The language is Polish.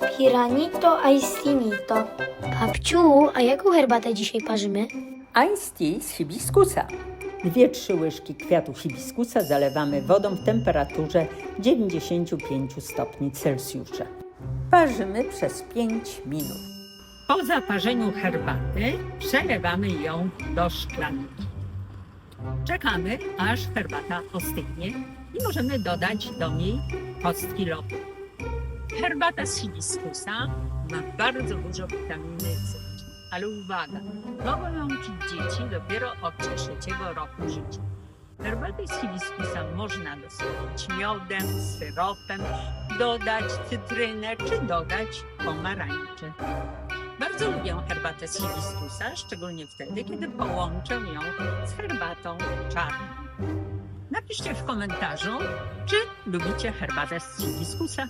Piranito aistinito. Babciu, a jaką herbatę dzisiaj parzymy? Iced tea z hibiskusa. Dwie, trzy łyżki kwiatu hibiskusa zalewamy wodą w temperaturze 95 stopni Celsjusza. Parzymy przez 5 minut. Po zaparzeniu herbaty przelewamy ją do szklanki. Czekamy, aż herbata ostygnie i możemy dodać do niej kostki lodu. Herbata z hibiskusa ma bardzo dużo witaminy C. Ale uwaga, mogą ją pić dzieci dopiero od trzeciego roku życia. Herbatę z hibiskusa można dosypać miodem, syropem, dodać cytrynę czy dodać pomarańcze. Bardzo lubię herbatę z hibiskusa, szczególnie wtedy, kiedy połączę ją z herbatą czarną. Napiszcie w komentarzu, czy lubicie herbatę z hibiskusa.